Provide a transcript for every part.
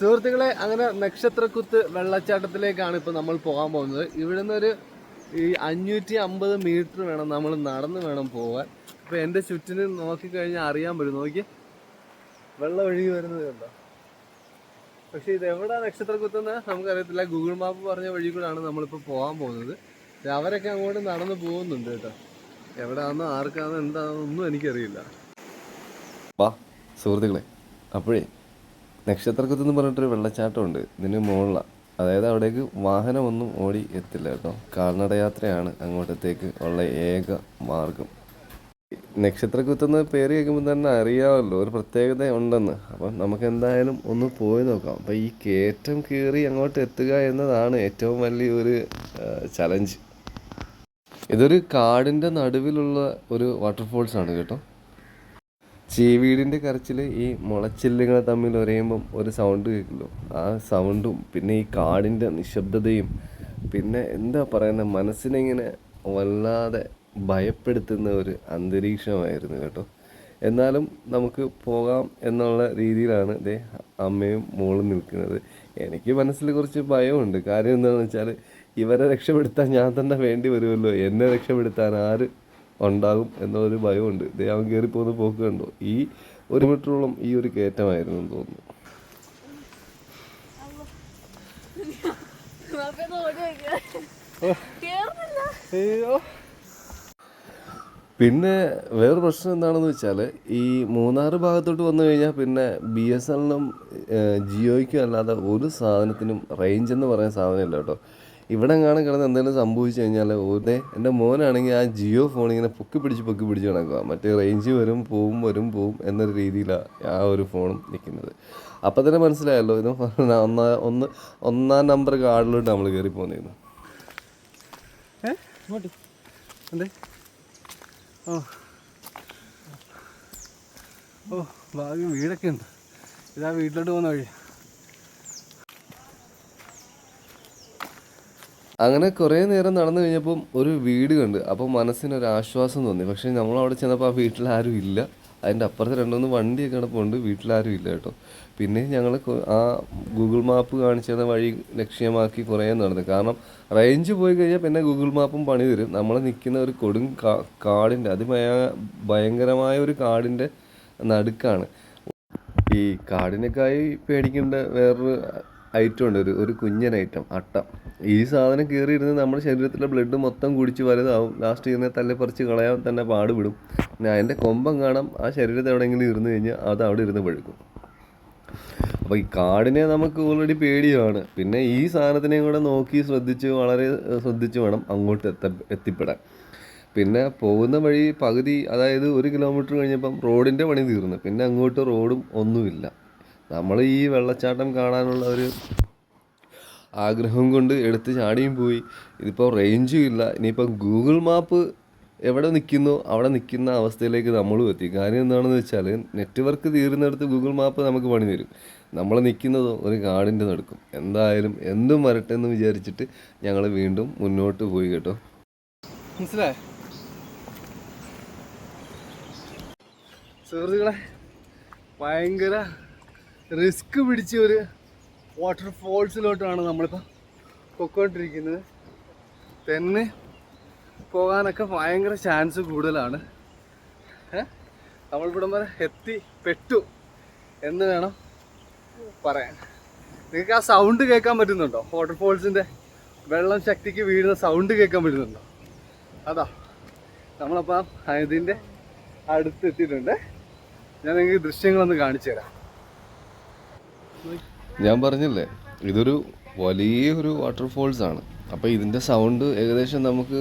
സുഹൃത്തുക്കളെ അങ്ങനെ നക്ഷത്രക്കുത്ത് വെള്ളച്ചാട്ടത്തിലേക്കാണ് ഇപ്പൊ നമ്മൾ പോകാൻ പോകുന്നത്. ഇവിടുന്ന് ഒരു ഈ അഞ്ഞൂറ്റി അമ്പത് മീറ്റർ വേണം നമ്മൾ നടന്ന് വേണം പോകാൻ അപ്പൊ എന്റെ നോക്കി നോക്കിക്കഴിഞ്ഞാൽ അറിയാൻ പറ്റും. നോക്കി വെള്ളം ഒഴുകി വരുന്നത് കണ്ടോ? പക്ഷേ ഇത് എവിടെ നക്ഷത്രക്കുത്തെന്ന് നമുക്കറിയത്തില്ല. ഗൂഗിൾ മാപ്പ് പറഞ്ഞ വഴി കൂടാണ് നമ്മളിപ്പോൾ പോകാൻ പോകുന്നത്. അവരൊക്കെ അങ്ങോട്ട് നടന്ന് പോകുന്നുണ്ട് കേട്ടോ. എവിടെയാണെന്നോ ആർക്കാണെന്നോ എന്താണെന്നോ ഒന്നും എനിക്കറിയില്ല. വാ സുഹൃത്തുക്കളെ അപ്പോഴേ നക്ഷത്രക്കുത്ത് എന്ന് പറഞ്ഞിട്ടൊരു വെള്ളച്ചാട്ടമുണ്ട്. ഇതിന് മുകളിലാണ് അതായത് അവിടേക്ക് വാഹനമൊന്നും ഓടി എത്തില്ല കേട്ടോ. കാൽനടയാത്രയാണ് അങ്ങോട്ടത്തേക്ക് ഉള്ള ഏക മാർഗം. നക്ഷത്രക്കുത്തെന്ന് പേര് കേൾക്കുമ്പോൾ തന്നെ അറിയാമല്ലോ. ഒരു പ്രത്യേകത ഉണ്ടെന്ന്. അപ്പം നമുക്ക് എന്തായാലും ഒന്ന് പോയി നോക്കാം. അപ്പം ഈ കയറ്റം കയറി അങ്ങോട്ട് എത്തുക എന്നതാണ് ഏറ്റവും വലിയൊരു ചലഞ്ച് ഇതൊരു കാടിന്റെ നടുവിലുള്ള ഒരു വാട്ടർഫോൾസ് ആണ് കേട്ടോ. ചീവീടിന്റെ കരച്ചിൽ ഈ മുളച്ചില്ലുകൾ തമ്മിൽ ഒരയുമ്പം ഒരു സൗണ്ട് കേൾക്കുമല്ലോ ആ സൗണ്ടും പിന്നെ ഈ കാടിന്റെ നിശബ്ദതയും പിന്നെ എന്താ പറയുന്നത് മനസ്സിനെങ്ങനെ വല്ലാതെ ഭയപ്പെടുത്തുന്ന ഒരു അന്തരീക്ഷമായിരുന്നു കേട്ടോ. എന്നാലും നമുക്ക് പോകാം എന്നുള്ള രീതിയിലാണ് ഇതേ അമ്മയും മോളും നിൽക്കുന്നത്. എനിക്ക് മനസ്സിൽ കുറച്ച് ഭയമുണ്ട്. കാര്യം എന്താണെന്ന് വെച്ചാൽ ഇവരെ രക്ഷപ്പെടുത്താൻ ഞാൻ തന്നെ വേണ്ടി വരുമല്ലോ. എന്നെ രക്ഷപ്പെടുത്താൻ ആര് ഉണ്ടാകും എന്നൊരു ഭയമുണ്ട്. ദേ അവൻ കയറി പോകുന്ന പോക്ക് കണ്ടോ? ഈ ഒരു മീറ്ററോളം ഈ ഒരു കയറ്റമായിരുന്നു എന്ന് തോന്നുന്നു. അയ്യോ പിന്നെ വേറെ പ്രശ്നം എന്താണെന്ന് വെച്ചാൽ ഈ മൂന്നാറ് ഭാഗത്തോട്ട് വന്നു കഴിഞ്ഞാൽ പിന്നെ ബി എസ് എല്ലിനും ജിയോയ്ക്കും അല്ലാതെ ഒരു സാധനത്തിനും റേഞ്ച് എന്ന് പറയുന്ന സാധനമില്ല കേട്ടോ. ഇവിടെ കാണാൻ കിടന്ന് എന്തെങ്കിലും സംഭവിച്ചു കഴിഞ്ഞാൽ ഓരോ എന്റെ മോനാണെങ്കിൽ ആ ജിയോ ഫോൺ ഇങ്ങനെ പൊക്കി പിടിച്ച് പൊക്കി പിടിച്ച് കിടക്കുക മറ്റേ റേഞ്ച് വരും പോവും വരും പോവും എന്നൊരു രീതിയിലാണ് ആ ഒരു ഫോണും നിൽക്കുന്നത്. അപ്പം തന്നെ മനസ്സിലായല്ലോ ഇത് ഒന്നാ ഒന്ന് ഒന്നാം നമ്പർ കാർഡിലോട്ട് നമ്മൾ കയറി പോകുന്നിരുന്നു ഓ. ഓ ഭാഗ്യം വീടൊക്കെ ഉണ്ട്. ഇതാ വീട്ടിലോട്ട് പോകുന്ന വഴി അങ്ങനെ കുറേ നേരം നടന്നു കഴിഞ്ഞപ്പം ഒരു വീട് കണ്ട്. അപ്പോൾ മനസ്സിനൊരു ആശ്വാസം തോന്നി. പക്ഷേ നമ്മൾ അവിടെ ചെന്നപ്പോൾ ആ വീട്ടിൽ ആരും ഇല്ല. അതിന്റെ അപ്പുറത്ത് രണ്ടുമൂന്ന് വണ്ടിയൊക്കെ കിടപ്പുണ്ട് വീട്ടിലാരും ഇല്ല കേട്ടോ. പിന്നെ ഞങ്ങൾ ആ ഗൂഗിൾ മാപ്പ് കാണിച്ചു തന്ന വഴി ലക്ഷ്യമാക്കി കുറേ നടന്നു. കാരണം റേഞ്ച് പോയി കഴിഞ്ഞാൽ പിന്നെ ഗൂഗിൾ മാപ്പും പണി തരും. നമ്മൾ നിൽക്കുന്ന ഒരു കൊടും കാടിന്റെ അത് ഭയങ്കരമായ ഒരു കാടിന്റെ നടുക്കാണ്. ഈ കാടിനേക്കായി പേടിക്കേണ്ട വേറൊരു ഐറ്റം ഉണ്ട്. ഒരു ഒരു കുഞ്ഞൻ ഐറ്റം അട്ട. ഈ സാധനം കയറിയിരുന്ന് നമ്മുടെ ശരീരത്തിലെ ബ്ലഡ് മൊത്തം കുടിച്ച് വലുതാവും. ലാസ്റ്റ് ഇതിനെ തല്ലിപ്പറിച്ച് കളയാൻ തന്നെ പാടുപെടും. പിന്നെ അതിന്റെ കൊമ്പം കാണാം. ആ ശരീരത്തിൽ എവിടെയെങ്കിലും ഇരുന്ന് കഴിഞ്ഞാൽ അത് അവിടെ ഇരുന്ന് പഴുക്കും. അപ്പോൾ ഈ കാടിനെ നമുക്ക് ഓൾറെഡി പേടിയാണ്. പിന്നെ ഈ സാധനത്തിനെയും കൂടെ നോക്കി ശ്രദ്ധിച്ച് വളരെ ശ്രദ്ധിച്ച് വേണം അങ്ങോട്ട് എത്ത എത്തിപ്പെടാൻ. പിന്നെ പോകുന്ന വഴി പകുതി അതായത് ഒരു കിലോമീറ്റർ കഴിഞ്ഞപ്പം റോഡിന്റെ പണി തീർന്നു. പിന്നെ അങ്ങോട്ട് റോഡും ഒന്നുമില്ല. നമ്മൾ ഈ വെള്ളച്ചാട്ടം കാണാനുള്ള ഒരു ആഗ്രഹം കൊണ്ട് എടുത്ത് ചാടിയും പോയി. ഇതിപ്പോൾ റേഞ്ചും ഇല്ല. ഇനിയിപ്പോൾ ഗൂഗിൾ മാപ്പ് എവിടെ നിൽക്കുന്നു അവിടെ നിൽക്കുന്ന അവസ്ഥയിലേക്ക് നമ്മളും എത്തി. കാര്യം എന്താണെന്ന് വെച്ചാൽ നെറ്റ്വർക്ക് തീരുന്നിടത്ത് ഗൂഗിൾ മാപ്പ് നമുക്ക് പണി തരും. നമ്മൾ നിൽക്കുന്നതോ ഒരു കാടിന്റെ നടക്കും. എന്തായാലും എന്തും വരട്ടെ എന്ന് വിചാരിച്ചിട്ട് ഞങ്ങൾ വീണ്ടും മുന്നോട്ട് പോയി കേട്ടോ. മനസ്സിലായി? സുഹൃത്തുക്കളെ ഭയങ്കര റിസ്ക് പിടിച്ച ഒരു വാട്ടർഫോൾസിലോട്ടാണ് നമ്മളിപ്പോൾ പൊക്കോണ്ടിരിക്കുന്നത്. തന്നെ പോകാനൊക്കെ ഭയങ്കര ചാൻസ് കൂടുതലാണ്. നമ്മളിവിടം വരെ എത്തി പെട്ടു എന്ന് വേണം പറയാൻ. നിങ്ങൾക്ക് ആ സൗണ്ട് കേൾക്കാൻ പറ്റുന്നുണ്ടോ? വാട്ടർഫോൾസിന്റെ വെള്ളം ശക്തിക്ക് വീഴുന്ന സൗണ്ട് കേൾക്കാൻ പറ്റുന്നുണ്ടോ? അതാ നമ്മളപ്പം ഇതിന്റെ അടുത്തെത്തിയിട്ടുണ്ട്. ഞാൻ നിങ്ങൾക്ക് ദൃശ്യങ്ങളൊന്ന് കാണിച്ചു തരാം. ഞാൻ പറഞ്ഞില്ലേ ഇതൊരു വലിയൊരു വാട്ടർഫോൾസ് ആണ് അപ്പോൾ ഇതിന്റെ സൗണ്ട് ഏകദേശം നമുക്ക്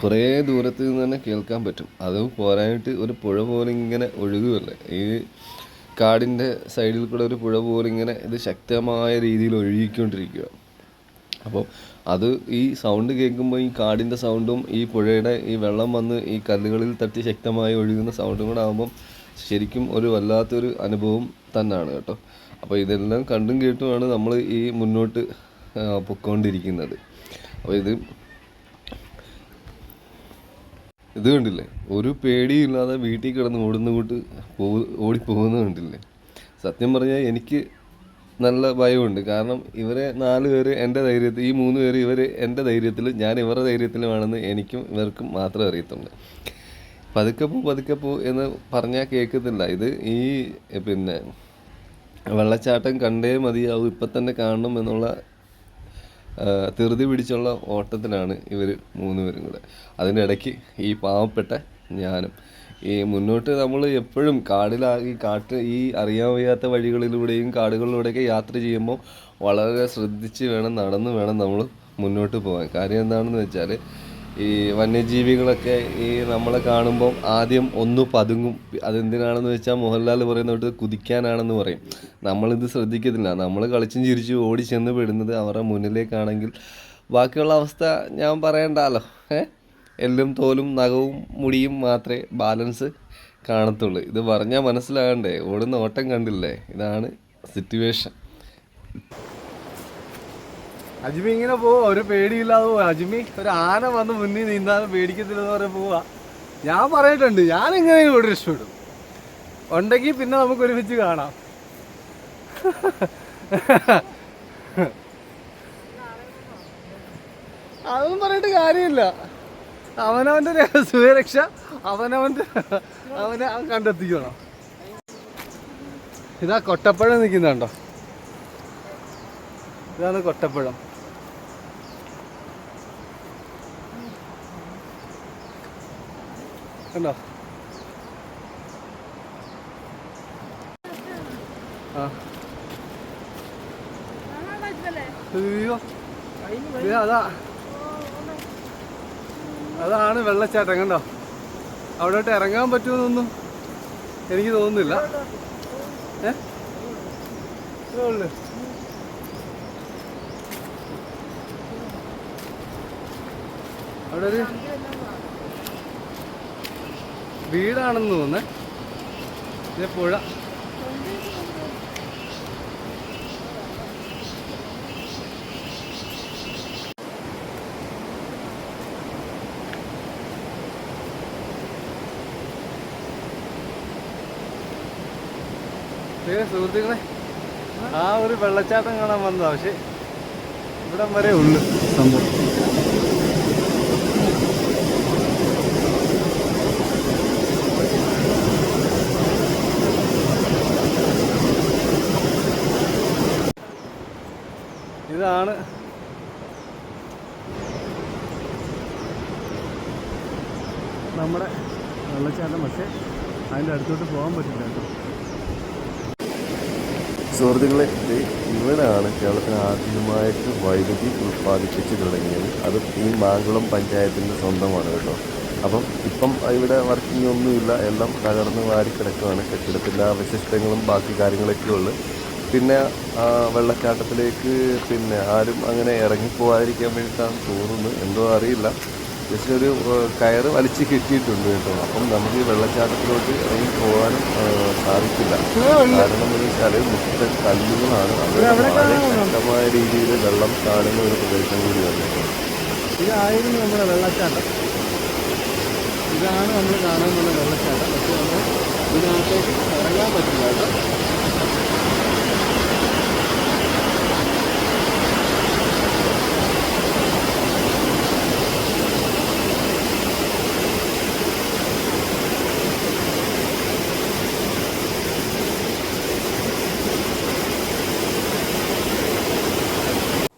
കുറേ ദൂരത്ത് നിന്ന് തന്നെ കേൾക്കാൻ പറ്റും. അത് പോരാനായിട്ട് ഒരു പുഴ പോലെ ഇങ്ങനെ ഒഴുകുമല്ലേ ഈ കാടിന്റെ സൈഡിൽ കൂടെ ഒരു പുഴ പോലെ ഇങ്ങനെ ഇത് ശക്തമായ രീതിയിൽ ഒഴുകിക്കൊണ്ടിരിക്കുക. അപ്പോൾ അത് ഈ സൗണ്ട് കേൾക്കുമ്പോൾ ഈ കാടിന്റെ സൗണ്ടും ഈ പുഴയുടെ ഈ വെള്ളം വന്ന് ഈ കല്ലുകളിൽ തട്ടി ശക്തമായി ഒഴുകുന്ന സൗണ്ടും കൂടെ ആകുമ്പം ശരിക്കും ഒരു വല്ലാത്തൊരു അനുഭവം തന്നെയാണ് കേട്ടോ. അപ്പോൾ ഇതെല്ലാം കണ്ടും കേട്ടുമാണ് നമ്മൾ ഈ മുന്നോട്ട് പൊക്കോണ്ടിരിക്കുന്നത്. അപ്പോൾ ഇത് ഇത് കണ്ടില്ലേ? ഒരു പേടിയില്ലാതെ വീട്ടിൽ കിടന്ന് ഓടുന്ന കൂട്ട് പോ ഓടിപ്പോകുന്നത് കണ്ടില്ലേ? സത്യം പറഞ്ഞാൽ എനിക്ക് നല്ല ഭയമുണ്ട്. കാരണം ഇവരെ നാല് പേര് എന്റെ ധൈര്യത്തിൽ ഈ മൂന്ന് പേര് ഇവർ എന്റെ ധൈര്യത്തിൽ ഞാൻ ഇവരുടെ ധൈര്യത്തിലുമാണെന്ന് എനിക്കും ഇവർക്കും മാത്രമേ അറിയത്തുള്ളൂ. പതുക്കെ പോ പതുക്കെ പോ എന്ന് പറഞ്ഞാൽ കേൾക്കത്തില്ല. ഇത് ഈ പിന്നെ വെള്ളച്ചാട്ടം കണ്ടേ മതിയാവും ഇപ്പം തന്നെ കാണണം എന്നുള്ള തെറുതി പിടിച്ചുള്ള ഓട്ടത്തിലാണ് ഇവർ മൂന്ന് പേരും കൂടെ. അതിന്റെ ഇടയ്ക്ക് ഈ പാവപ്പെട്ട ഞാനും. ഈ മുന്നോട്ട് നമ്മൾ എപ്പോഴും കാടിലാകി കാട്ട് ഈ അറിയാൻ വയ്യാത്ത വഴികളിലൂടെയും കാടുകളിലൂടെയൊക്കെ യാത്ര ചെയ്യുമ്പോൾ വളരെ ശ്രദ്ധിച്ച് വേണം നടന്ന് വേണം നമ്മൾ മുന്നോട്ട് പോകാൻ. കാര്യം എന്താണെന്ന് വെച്ചാൽ ഈ വന്യജീവികളൊക്കെ ഈ നമ്മളെ കാണുമ്പം ആദ്യം ഒന്ന് പതുങ്ങും. അതെന്തിനാണെന്ന് വെച്ചാൽ മോഹൻലാൽ പറയുന്നോട്ട് കുതിക്കാനാണെന്ന് പറയും. നമ്മളിത് ശ്രദ്ധിക്കത്തില്ല. നമ്മൾ കളിച്ചും ചിരിച്ചും ഓടി ചെന്ന് പെടുന്നത് അവരുടെ മുന്നിലേക്കാണെങ്കിൽ ബാക്കിയുള്ള അവസ്ഥ ഞാൻ പറയണ്ടല്ലോ ഏ? എല്ലും തോലും നഖവും മുടിയും മാത്രമേ ബാലൻസ് കാണത്തുള്ളൂ. ഇത് പറഞ്ഞാൽ മനസ്സിലാകണ്ടേ? ഓടുന്ന ഓട്ടം കണ്ടില്ലേ? ഇതാണ് സിറ്റുവേഷൻ. അജ്മി ഇങ്ങനെ പോവാ ഒരു പേടിയില്ലാതെ പോവാ. അജ്മി ഒരു ആന വന്ന് മുന്നിൽ നീന്താതെ പേടിക്കത്തില്ലെന്ന് പറഞ്ഞ് പോവാ. ഞാൻ പറഞ്ഞിട്ടുണ്ട് ഞാൻ ഇങ്ങനെ ഇവിടെ രക്ഷപ്പെടും? ഉണ്ടെങ്കിൽ പിന്നെ നമുക്ക് ഒരുമിച്ച് കാണാം. അതൊന്നും പറഞ്ഞിട്ട് കാര്യമില്ല. അവനവന്റെ സുരക്ഷ അവനവന്റെ അവനെ കണ്ടെത്തിക്കണം. ഇതാ കൊട്ടപ്പഴം നിൽക്കുന്നുണ്ടോ? ഇതാണ് കൊട്ടപ്പഴം. കണ്ടോ ആ. അയ്യോ. അതാ. അതാണ് വെള്ളച്ചാട്ടം കണ്ടോ? അവിടോട്ട് ഇറങ്ങാൻ പറ്റുമെന്നൊന്നും എനിക്ക് തോന്നുന്നില്ല. ഏ? അവിടെ ഒരു വീടാണെന്ന് തോന്നുന്നത് ഇതേ പുഴ. സുഹൃത്തുക്കളെ ആ ഒരു വെള്ളച്ചാട്ടം കാണാൻ വന്നതാ. പക്ഷെ ഇവിടം വരെ ഉള്ളു സംഭവം. ഇതാണ് നമ്മുടെ വെള്ളച്ചാട്ടം പക്ഷേ അതിന്റെ അടുത്തോട്ട് പോകാൻ പറ്റില്ല കേട്ടോ. സുഹൃത്തുക്കളെ ഇവിടെയാണ് കേരളത്തിന് ആദ്യമായിട്ട് വൈദ്യുതി ഉൽപ്പാദിപ്പിച്ച് തുടങ്ങിയത്. അത് ഈ മാങ്കുളം പഞ്ചായത്തിന്റെ സ്വന്തമാണ് കേട്ടോ. അപ്പം ഇപ്പം ഇവിടെ വർക്കിംഗ് ഒന്നുമില്ല എല്ലാം തകർന്ന് വാരിക്കിടക്കുകയാണ് കെട്ടിടത്തിന്റെ അവശിഷ്ടങ്ങളും ബാക്കി കാര്യങ്ങളൊക്കെ ഉള്ളു പിന്നെ ആ വെള്ളച്ചാട്ടത്തിലേക്ക് പിന്നെ ആരും അങ്ങനെ ഇറങ്ങിപ്പോകാതിരിക്കാൻ വേണ്ടിയിട്ടാണ് തോന്നുന്നത്. എന്തോ അറിയില്ല. ജസ്റ്റ് ഒരു കയറ് വലിച്ച് കെട്ടിയിട്ടുണ്ട് കേട്ടോ. അപ്പം നമുക്ക് ഈ വെള്ളച്ചാട്ടത്തിലോട്ട് ഇറങ്ങി പോകാനും സാധിക്കില്ല. കാരണം എന്ന് വെച്ചാൽ മുഖ്യ കല്ലുകളാണ്. അവിടെ വളരെ ശക്തമായ രീതിയിൽ വെള്ളം കാണുന്ന ഒരു പ്രദേശം കൂടിയാണ്. വന്നിട്ടുണ്ട് ഇതായിരുന്നു നമ്മുടെ വെള്ളച്ചാട്ടം. ഇതാണ് നമ്മൾ പോകുന്ന വെള്ളച്ചാട്ടം. പക്ഷേ നമ്മൾ ഇതിനകത്തേക്ക് ഇറങ്ങാൻ പറ്റില്ല കേട്ടോ.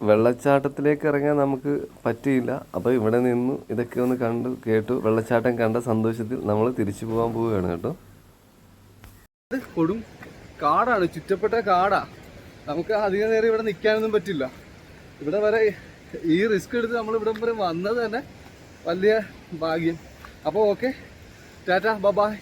വെള്ളച്ചാട്ടത്തിലേക്ക് ഇറങ്ങാൻ നമുക്ക് പറ്റിയില്ല. അപ്പോൾ ഇവിടെ നിന്ന് ഇതൊക്കെ ഒന്ന് കണ്ടു കേട്ടു. വെള്ളച്ചാട്ടം കണ്ട സന്തോഷത്തിൽ നമ്മൾ തിരിച്ചു പോകാൻ പോവുകയാണ് കേട്ടോ. കൊടും കാടാണ്. ചുറ്റപ്പെട്ട കാടാ. നമുക്ക് അധികം നേരം ഇവിടെ നിൽക്കാനൊന്നും പറ്റില്ല. ഇവിടെ വരെ ഈ റിസ്ക് എടുത്ത് നമ്മൾ ഇവിടെ വരെ വന്നത് തന്നെ വലിയ ഭാഗ്യം. അപ്പോൾ ഓക്കെ. ടാറ്റ ബബായ്